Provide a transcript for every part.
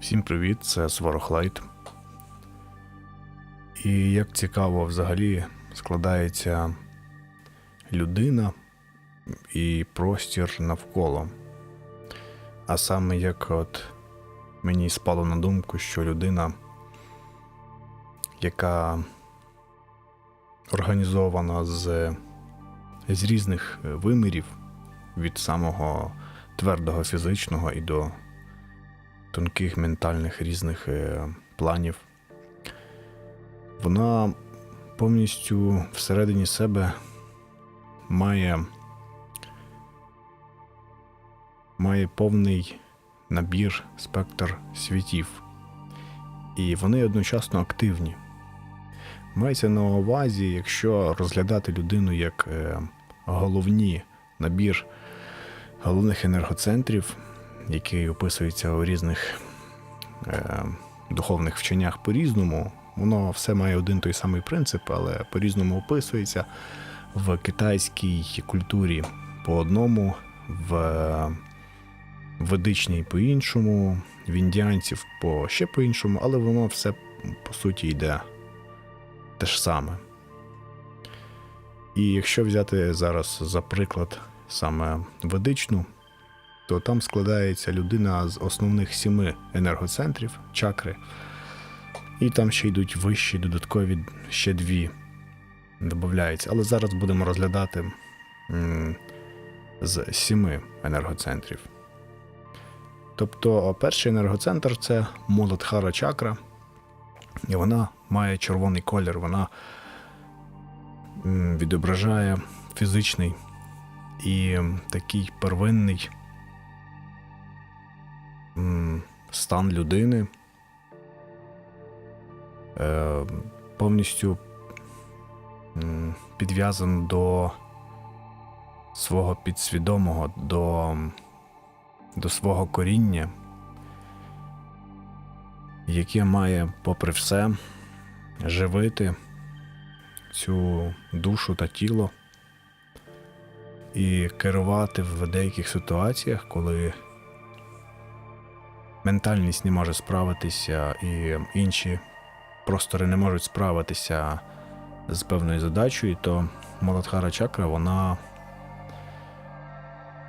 Всім привіт, це Сварохлайт. І як цікаво взагалі складається людина і простір навколо. А саме як от мені спало на думку, що людина, яка організована з, з різних вимірів, від самого твердого фізичного і до тонких ментальних різних е, планів. Вона повністю всередині себе має, має повний набір, спектр світів. І вони одночасно активні. Мається на увазі, якщо розглядати людину як е, головні набір головних енергоцентрів, який описується у різних е, духовних вченнях по-різному. Воно все має один той самий принцип, але по-різному описується в китайській культурі по одному, в ведичній по-іншому, в індіанців по ще по-іншому, але воно все по суті йде те ж саме. І якщо взяти зараз за приклад саме ведичну, то там складається людина з основних сіми енергоцентрів, чакри, і там ще йдуть вищі, додаткові ще дві додаються. Але зараз будемо розглядати з сіми енергоцентрів. Тобто, перший енергоцентр це Муладхара чакра, і вона має червоний колір, вона відображає фізичний і такий первинний стан людини е, повністю підв'язан до свого підсвідомого, до, до свого коріння, яке має, попри все, живити цю душу та тіло і керувати в деяких ситуаціях, коли ментальність не може справитися, і інші простори не можуть справитися з певною задачею, то Маладхара чакра вона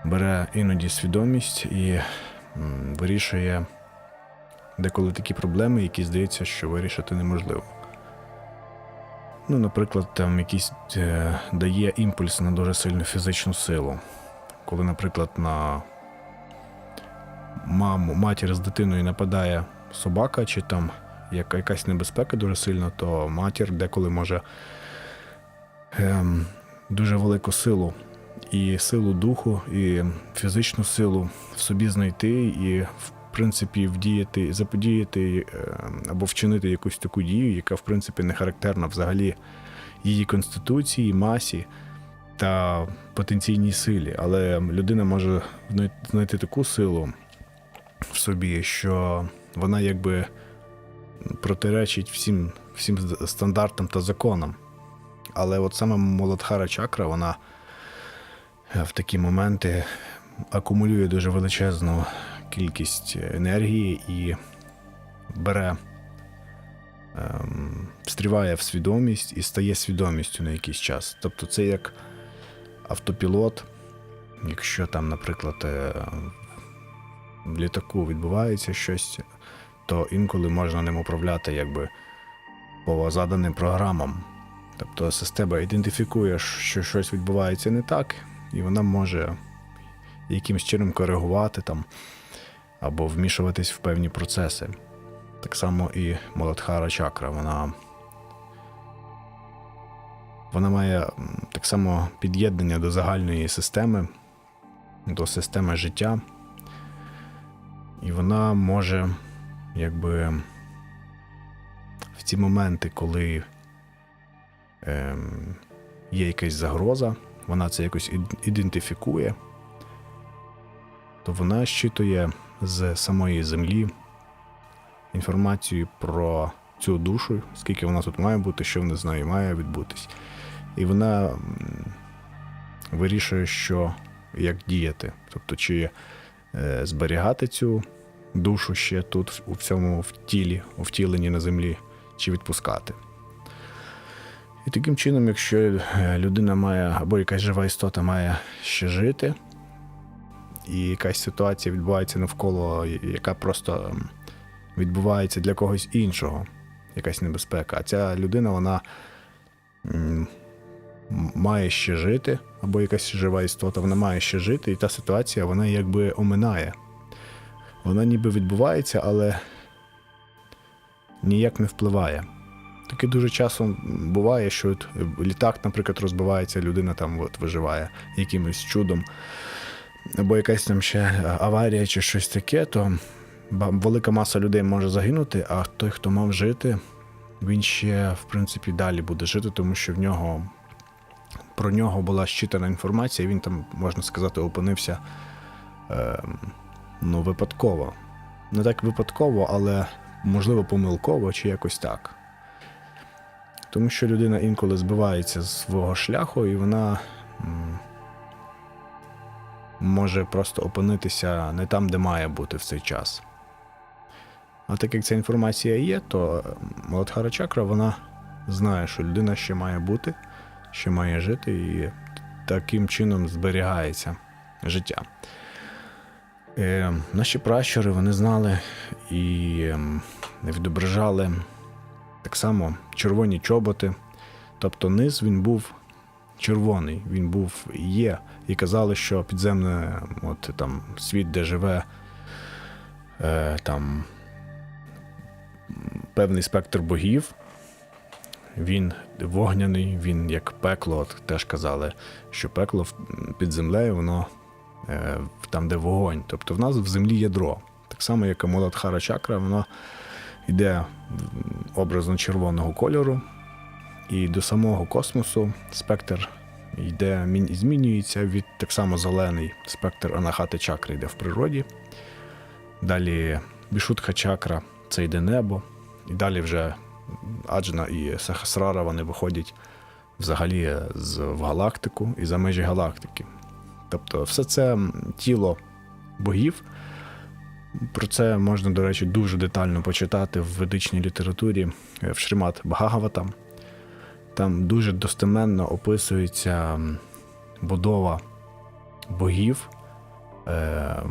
бере іноді свідомість і вирішує деколи такі проблеми, які здається, що вирішити неможливо. Ну, наприклад, там якийсь е, дає імпульс на дуже сильну фізичну силу. Коли, наприклад, на маму, матір з дитиною нападає собака, чи там якась небезпека дуже сильна, то матір деколи може ем, дуже велику силу і силу духу, і фізичну силу в собі знайти, і в принципі вдіяти, заподіяти ем, або вчинити якусь таку дію, яка в принципі не характерна взагалі її конституції, масі та потенційній силі. Але людина може знайти таку силу в собі, що вона якби протиречить всім, всім стандартам та законам. Але от саме Моладхара чакра, вона е, в такі моменти акумулює дуже величезну кількість енергії і бере, ем, встріває в свідомість і стає свідомістю на якийсь час. Тобто це як автопілот, якщо там, наприклад, е, в літаку відбувається щось, то інколи можна ним управляти якби по заданим програмам. Тобто система ідентифікує, що щось відбувається не так, і вона може якимось чином коригувати там або вмішуватись в певні процеси. Так само і Моладхара чакра, вона, вона має так само під'єднання до загальної системи, до системи життя. І вона може, якби в ці моменти, коли ем, є якась загроза, вона це якось ідентифікує, то вона щитує з самої землі інформацію про цю душу, скільки вона тут має бути, що в з нею має відбутись. І вона вирішує, що як діяти. Тобто, чи е, зберігати цю душу ще тут, у цьому тілі, у втіленні на землі, чи відпускати. І таким чином, якщо е, людина має, або якась жива істота має ще жити, і якась ситуація відбувається навколо, яка просто відбувається для когось іншого, якась небезпека. А ця людина, вона має ще жити, або якась жива істота, вона має ще жити, і та ситуація вона якби оминає. Вона ніби відбувається, але ніяк не впливає. Таке дуже часом буває, що от літак, наприклад, розбивається, людина там от виживає якимось чудом, або якась там ще аварія чи щось таке, то велика маса людей може загинути, а той, хто мав жити, він ще, в принципі, далі буде жити, тому що в нього про нього була щитана інформація, він там, можна сказати, опинився е, ну, випадково. Не так випадково, але можливо помилково чи якось так. Тому що людина інколи збивається з свого шляху, і вона може просто опинитися не там, де має бути в цей час. А так як ця інформація є, то Маладхара Чакра вона знає, що людина ще має бути, ще має жити, і таким чином зберігається життя. Е, наші пращури вони знали і ем, відображали так само червоні чоботи. Тобто низ він був червоний, він був є. І казали, що підземне, от там світ, де живе е, там певний спектр богів. Він вогняний, він як пекло, от теж казали, що пекло під землею, воно е, там, де вогонь. Тобто в нас в землі ядро. Так само, як і Моладхара чакра, воно йде образно червоного кольору, і до самого космосу спектр йде, мін- змінюється від так само зелений спектр анахати чакри йде в природі. Далі Бішутха чакра це йде небо, і далі вже Аджна і Сахасрара вони виходять взагалі з, в галактику і за межі галактики. Тобто, все це тіло богів. Про це можна, до речі, дуже детально почитати в ведичній літературі е, в Шримат Бхагаватам. Там дуже достеменно описується будова богів е,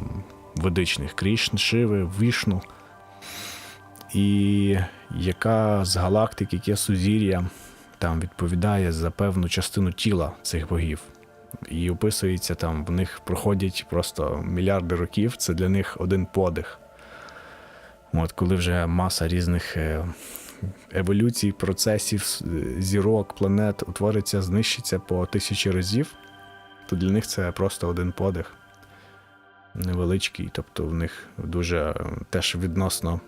ведичних Крішн, Шиви, Вішну. І яка з галактик, яке сузір'я там відповідає за певну частину тіла цих богів. І описується там, в них проходять просто мільярди років, це для них один подих. От, коли вже маса різних е, еволюцій, процесів, е, зірок, планет утвориться, знищиться по тисячі разів, то для них це просто один подих. Невеличкий, тобто в них дуже е, теж відносно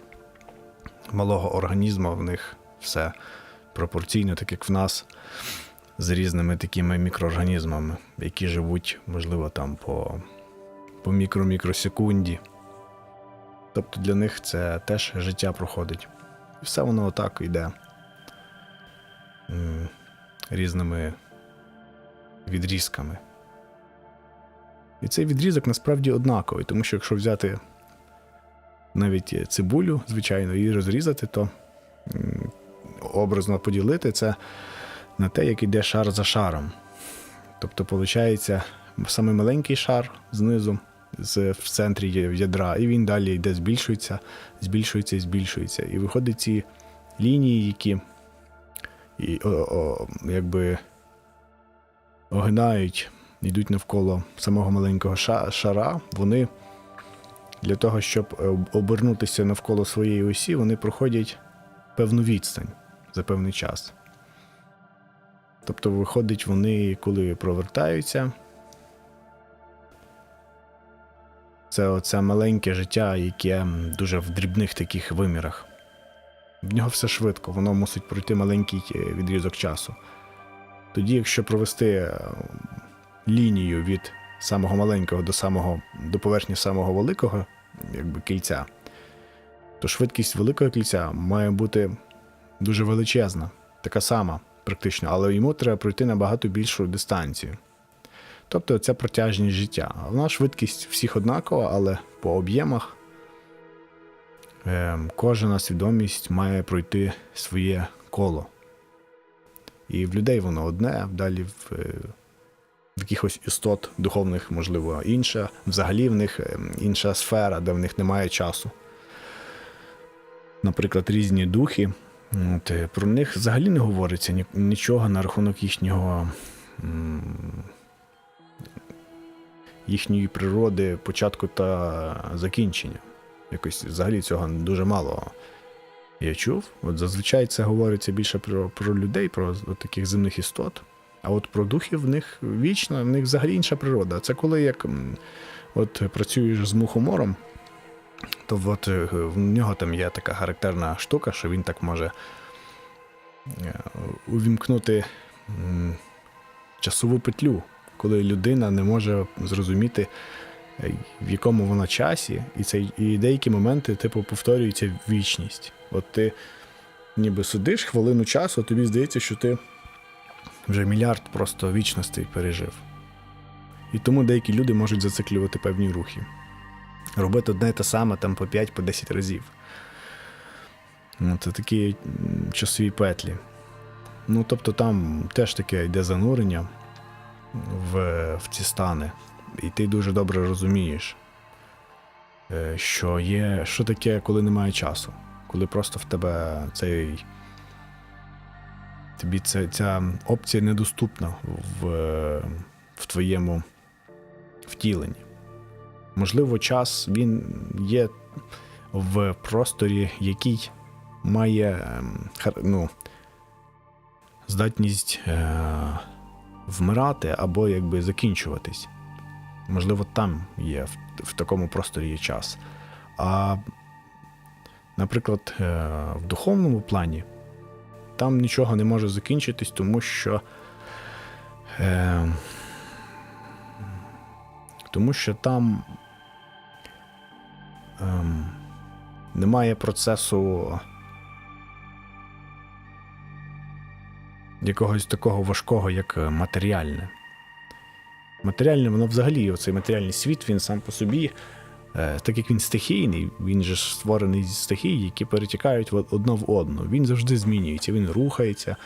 малого організму, в них все пропорційно, так як в нас з різними такими мікроорганізмами, які живуть, можливо, там по, по мікро-мікросекунді. Тобто для них це теж життя проходить. І все воно отак йде різними відрізками. І цей відрізок насправді однаковий, тому що якщо взяти навіть цибулю, звичайно, і розрізати, то образно поділити це на те, як іде шар за шаром. Тобто, виходить, саме маленький шар знизу, в центрі ядра, і він далі йде, збільшується, збільшується і збільшується. І виходять ці лінії, які і, о, о, якби огинають, йдуть навколо самого маленького шара, вони для того, щоб е, обернутися навколо своєї осі, вони проходять певну відстань за певний час. Тобто, виходить, вони, коли провертаються, це оце маленьке життя, яке дуже в дрібних таких вимірах. В нього все швидко, воно мусить пройти маленький е, відрізок часу. Тоді, якщо провести е, лінію від самого маленького до самого до поверхні самого великого якби, кільця, то швидкість великого кільця має бути дуже величезна, така сама, практично, але йому треба пройти набагато більшу дистанцію. Тобто це протяжність життя. Вона швидкість всіх однакова, але по об'ємах е, кожна свідомість має пройти своє коло. І в людей воно одне, а далі в, е, якихось істот духовних, можливо, інша. Взагалі в них е, інша сфера, де в них немає часу. Наприклад, різні духи. От, е, про них взагалі не говориться нічого на рахунок їхнього. їхньої природи, початку та закінчення. Якось взагалі цього дуже мало я чув. От зазвичай це говориться більше про, про людей, про таких земних істот. А от про духів в них вічно, в них взагалі інша природа. Це коли як от працюєш з мухомором, то от е, в нього там є така характерна штука, що він так може е, увімкнути часову петлю, коли людина не може зрозуміти, е, в якому вона часі, і, це, і деякі моменти, типу, повторюється вічність. От ти ніби сидиш хвилину часу, тобі здається, що ти вже мільярд просто вічностей пережив. І тому деякі люди можуть зациклювати певні рухи. Робити одне те саме там по 5-10 разів. Ну, Це такі часові петлі. Ну, тобто там теж таке йде занурення в, в ці стани. І ти дуже добре розумієш, е, що є, що таке, коли немає часу, коли просто в тебе цей. Тобі ця, ця опція недоступна в, в твоєму втіленні. Можливо, час він є в просторі, який має ем, ну, здатність е, вмирати або якби закінчуватись. Можливо, там є, в, в такому просторі є час. А, наприклад, е, в духовному плані там нічого не може закінчитись, тому що. Е, тому що там ем, немає процесу якогось такого важкого, як е, матеріальне. Матеріальне, воно взагалі, оцей матеріальний світ, він сам по собі, е, так як він стихійний, він же створений з стихій, які перетікають одно в одно. Він завжди змінюється, він рухається.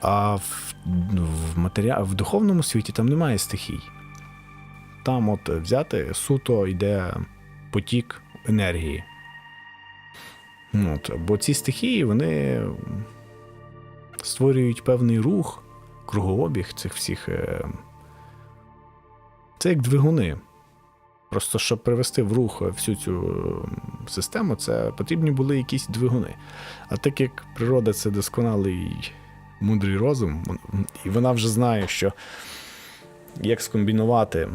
А в, ну, в, матеріа... в духовному світі там немає стихій. Там, от взяти, суто йде потік енергії. Ну, От, бо ці стихії, вони створюють певний рух, кругообіг цих всіх. е, Це як двигуни. Просто щоб привести в рух всю цю е, систему, це потрібні були якісь двигуни. А так як природа це досконалий мудрий розум, і вона вже знає, що як скомбінувати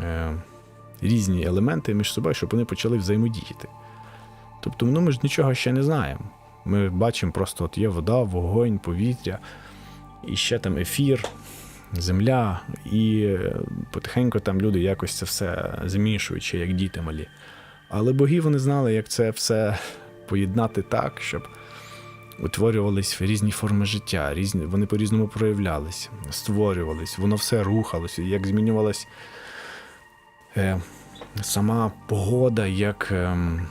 е, різні елементи між собою, щоб вони почали взаємодіяти. Тобто, ну, ми ж нічого ще не знаємо. Ми бачимо просто, от є вода, вогонь, повітря, і ще там ефір, земля, і е, потихеньку там люди якось це все змішують, ще як діти малі. Але боги вони знали, як це все поєднати так, щоб утворювались різні форми життя, різні, вони по-різному проявлялись, створювались, воно все рухалося, як змінювалась е, сама погода, як ем,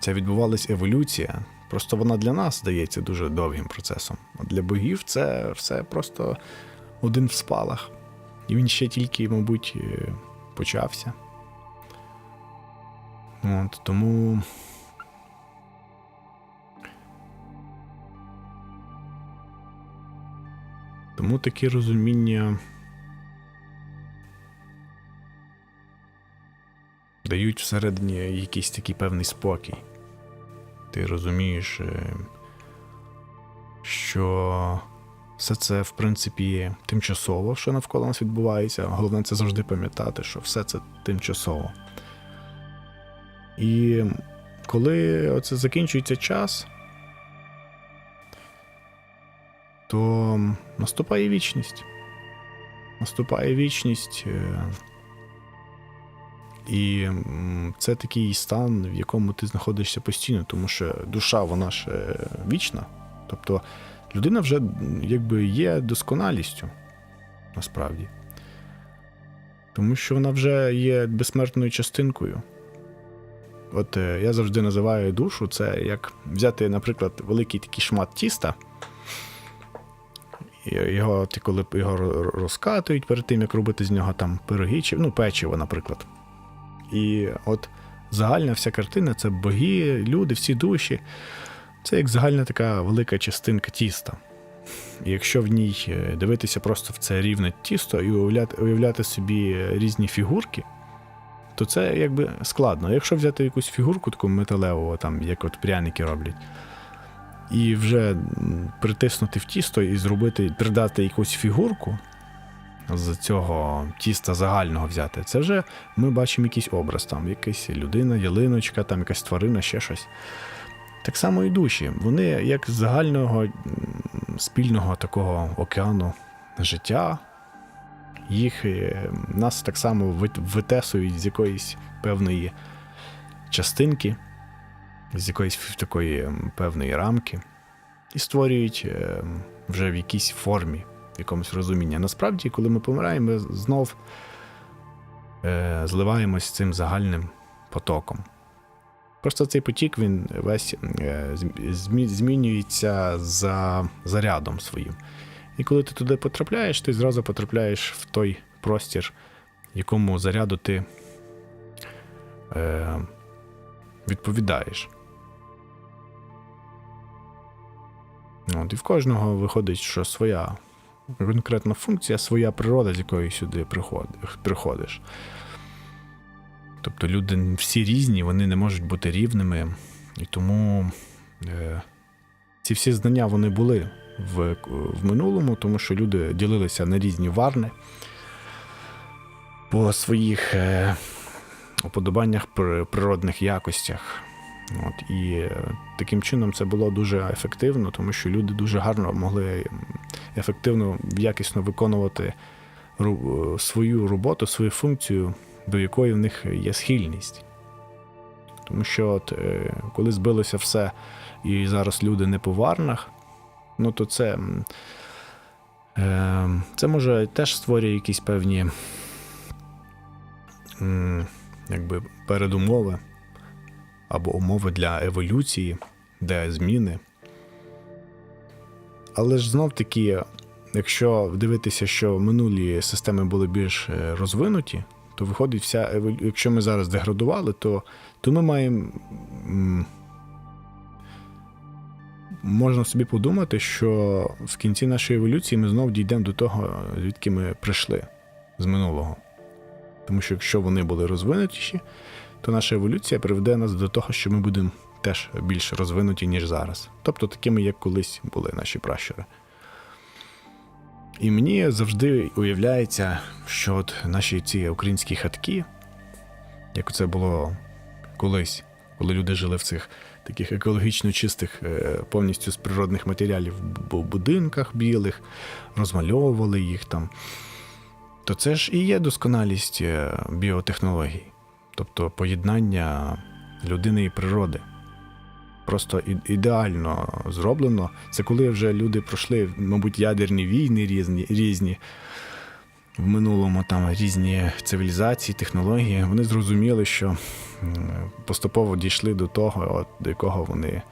ця відбувалась еволюція. Просто вона для нас здається дуже довгим процесом. А для богів це все просто один в спалах. І він ще тільки, мабуть, е, почався. От, тому. Тому таке розуміння дають всередині якийсь такий певний спокій. Ти розумієш, е, що все це, в принципі, тимчасово, що навколо нас відбувається. Головне це завжди пам'ятати, що все це тимчасово. І коли оце закінчується час, то наступає вічність. Наступає вічність. І це такий стан, в якому ти знаходишся постійно, тому що душа, вона ж вічна. Тобто людина вже якби є досконалістю, насправді. Тому що вона вже є безсмертною частинкою. От е, я завжди називаю душу, це як взяти, наприклад, великий такий шмат тіста. Його, коли його розкатують перед тим, як робити з нього там пироги, чи ну, печиво, наприклад. І от загальна вся картина це боги, люди, всі душі. Це як загальна така велика частинка тіста. І якщо в ній е, дивитися просто в це рівне тісто і уявляти, уявляти собі різні фігурки, то це якби складно. А Якщо взяти якусь фігурку таку металеву, там, як от пряники роблять, і вже притиснути в тісто і зробити, придати якусь фігурку з цього тіста загального взяти, це вже ми бачимо якийсь образ, там якась людина, ялиночка, там якась тварина, ще щось. Так само і душі. Вони як з загального спільного такого океану життя, їх е, нас так само витесують з якоїсь певної частинки, з якоїсь такої певної рамки, і створюють е, вже в якійсь формі, якомусь розумінні. Насправді, коли ми помираємо, ми знов е, зливаємось цим загальним потоком. Просто цей потік він весь е, змі- змінюється за зарядом своїм. І коли ти туди потрапляєш, ти зразу потрапляєш в той простір, якому заряду ти е, відповідаєш. От, і в кожного виходить, що своя конкретна функція, своя природа, з якої сюди приходиш. Тобто люди всі різні, вони не можуть бути рівними. І тому е, ці всі знання вони були в, в минулому, тому що люди ділилися на різні варни по своїх е, уподобаннях природних якостях. От, і е, таким чином це було дуже ефективно, тому що люди дуже гарно могли ефективно, якісно виконувати е, свою роботу, свою функцію, до якої в них є схильність. Тому що от, е, коли збилося все, і зараз люди не по варнах, ну то це, це може теж створює якісь певні якби, передумови або умови для еволюції, для зміни. Але ж знов таки, якщо дивитися, що минулі системи були більш е, розвинуті, то виходить вся еволюція. Якщо ми зараз деградували, то, то ми маємо. Можна собі подумати, що в кінці нашої еволюції ми знов дійдемо до того, звідки ми прийшли з минулого. Тому що якщо вони були розвинутіші, то наша еволюція приведе нас до того, що ми будемо теж більш розвинуті, ніж зараз. Тобто такими, як колись були наші пращури. І мені завжди уявляється, що от наші ці українські хатки, як це було колись, коли люди жили в цих таких екологічно чистих, е, повністю з природних матеріалів бу- будинках білих, розмальовували їх там. То це ж і є досконалість е, біотехнологій, тобто поєднання людини і природи. Просто ідеально зроблено. Це коли вже люди пройшли, мабуть, ядерні війни різні, різні в минулому там різні цивілізації, технології. Вони зрозуміли, що поступово дійшли до того, от, до якого вони,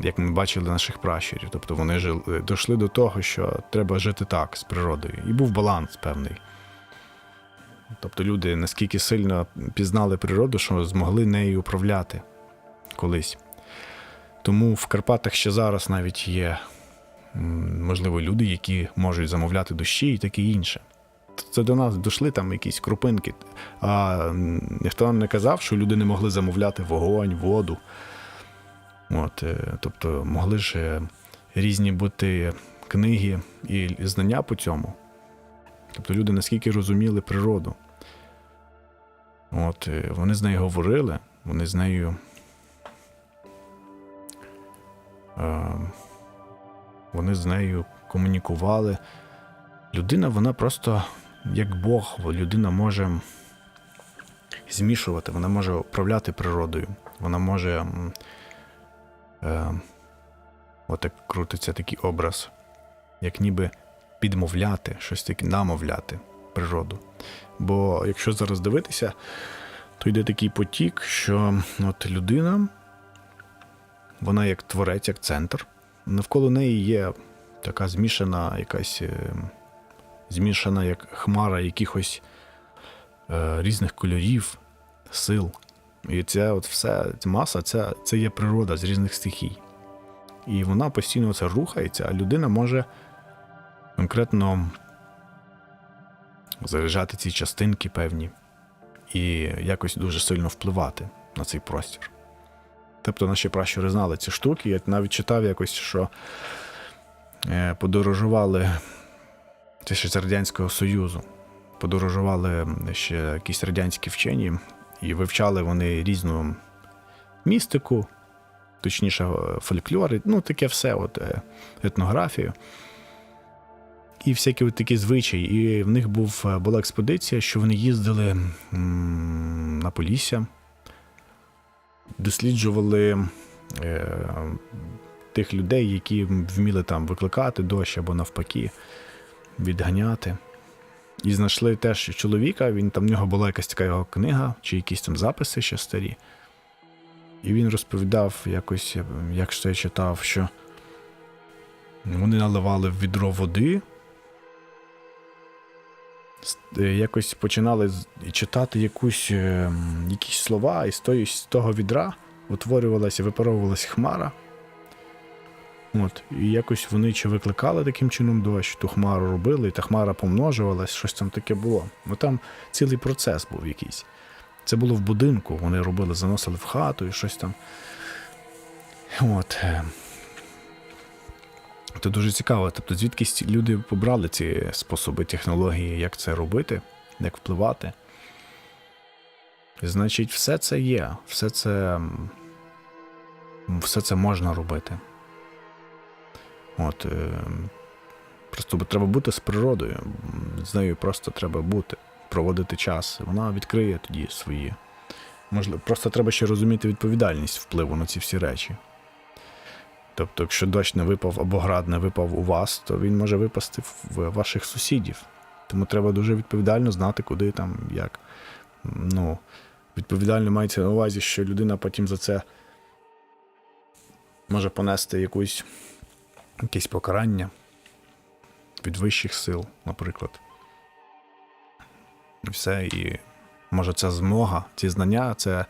як ми бачили наших пращурів. Тобто вони жили, дійшли до того, що треба жити так з природою. І був баланс певний. Тобто люди наскільки сильно пізнали природу, що змогли нею управляти колись. Тому в Карпатах ще зараз навіть є, можливо, люди, які можуть замовляти дощі і таке інше. Це до нас дійшли там якісь крупинки. А ніхто не казав, що люди не могли замовляти вогонь, воду. От, е, тобто могли ж е, різні бути книги і знання по цьому. Тобто люди наскільки розуміли природу. От, е, вони з нею говорили, вони з нею. Е, вони з нею комунікували. Людина, вона просто як Бог, людина може змішувати, вона може управляти природою, вона може. Е, отак крутиться такий образ, як ніби підмовляти, щось таке намовляти природу. Бо якщо зараз дивитися, то йде такий потік, що от людина, вона як творець, як центр. Навколо неї є така змішана якась е, змішана як хмара якихось е, різних кольорів, сил. І ця от все, ця маса це, це є природа з різних стихій. І вона постійно це рухається, а людина може конкретно заряджати ці частинки певні і якось дуже сильно впливати на цей простір. Тобто наші пращури знали ці штуки. Я навіть читав якось, що е, подорожували це ще з Радянського Союзу. Подорожували ще якісь радянські вчені, і вивчали вони різну містику, точніше, фольклори, ну таке все, от, е, етнографію. І всякі от такі звичаї. І в них був, е, була експедиція, що вони їздили на Полісся, досліджували е, тих людей, які вміли там викликати дощ або навпаки відганяти. І знайшли теж чоловіка, він там в нього була якась така його книга, чи якісь там записи ще старі. І він розповідав якось, як що я читав, що вони наливали в відро води, якось починали читати якусь, е, якісь слова, і з, тої, з того відра утворювалася, випаровувалася хмара. От, і якось вони чи викликали таким чином дощ, ту хмару робили, і та хмара помножувалась, щось там таке було. Ну там цілий процес був якийсь. Це було в будинку, вони робили, заносили в хату і щось там. От. Це дуже цікаво. Тобто, звідки люди побрали ці способи технології, як це робити, як впливати. Значить, все це є, все це, все це можна робити. От, е, просто треба бути з природою. З нею просто треба бути, проводити час. Вона відкриє тоді свої. Можливо, просто треба ще розуміти відповідальність впливу на ці всі речі. Тобто, якщо дощ не випав або град не випав у вас, то він може випасти в ваших сусідів. Тому треба дуже відповідально знати, куди там, як. Ну, відповідально мається на увазі, що людина потім за це може понести якусь, якесь покарання від вищих сил, наприклад. І все. І може ця змога, ці знання, це,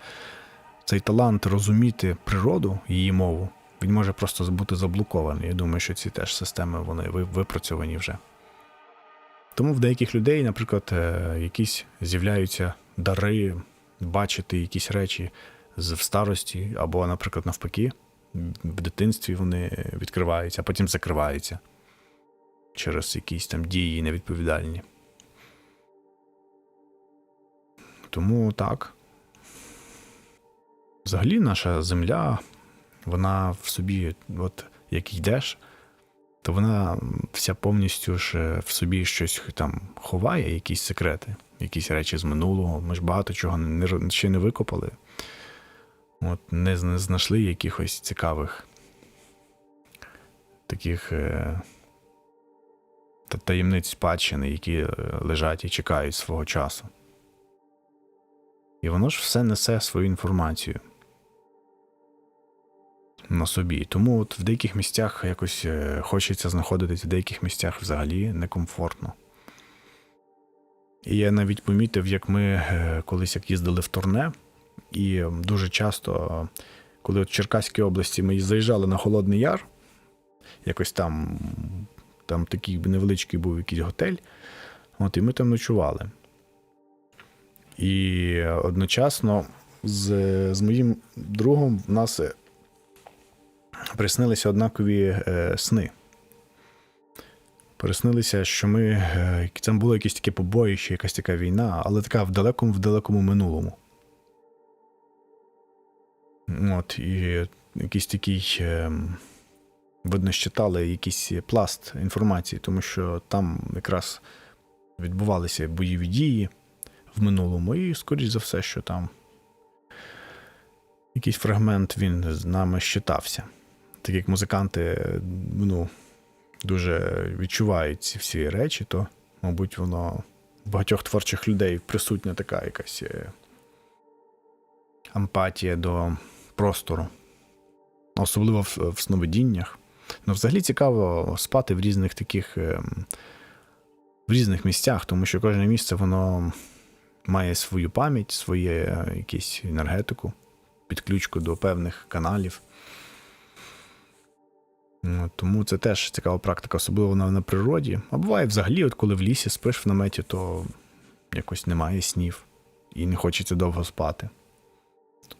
цей талант розуміти природу, її мову, він може просто бути заблокований. Я думаю, що ці теж системи вони випрацьовані вже. Тому в деяких людей, наприклад, е, якісь з'являються дари, бачити якісь речі в старості, або, наприклад, навпаки, в дитинстві вони відкриваються, а потім закриваються через якісь там дії невідповідальні. Тому так. Взагалі, наша земля, вона в собі, от як йдеш, то вона вся повністю ж в собі щось там ховає, якісь секрети, якісь речі з минулого. Ми ж багато чого не, ще не викопали. От, не, не знайшли якихось цікавих таких е, таємниць спадщини, які е, лежать і чекають свого часу. І воно ж все несе свою інформацію на собі. Тому от в деяких місцях якось е, хочеться знаходитись, в деяких місцях взагалі некомфортно. І я навіть помітив, як ми е, колись як їздили в турне, і дуже часто, е, коли от в Черкаській області ми заїжджали на Холодний Яр, якось там, там такий невеличкий був якийсь готель, от, і ми там ночували. І одночасно з, з моїм другом в нас е, приснилися однакові е, сни. Приснилися, що ми. Е, там було якесь таке побоїще, якась така війна, але така в далекому, в далекому минулому. От, і якийсь такий. Е, видно, читали якийсь пласт інформації, тому що там якраз відбувалися бойові дії в минулому, і, скоріш за все, що там якийсь фрагмент він з нами щитався. Так як музиканти ну, дуже відчувають ці всі речі, то, мабуть, воно в багатьох творчих людей присутня така якась е, емпатія до простору, особливо в, в сновидіннях. Ну, взагалі цікаво спати в різних таких ем, в різних місцях, тому що кожне місце воно має свою пам'ять, своє е, якусь енергетику, підключку до певних каналів. Тому це теж цікава практика, особливо на, на природі. А буває взагалі, от коли в лісі спиш в наметі, то якось немає снів і не хочеться довго спати.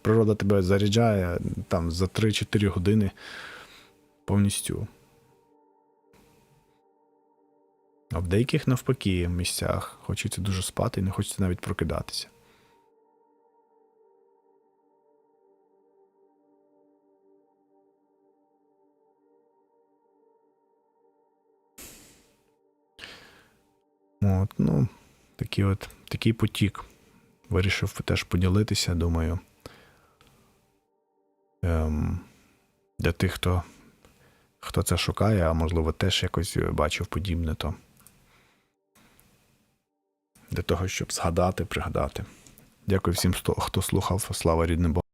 Природа тебе заряджає там за 3-4 години повністю. А в деяких навпаки місцях хочеться дуже спати і не хочеться навіть прокидатися. От, ну, такий от, такий потік. Вирішив теж поділитися, думаю. Ем, для тих, хто, хто це шукає, а можливо теж якось бачив подібне, то для того, щоб згадати, пригадати. Дякую всім, хто, слухав. Слава рідним Богу.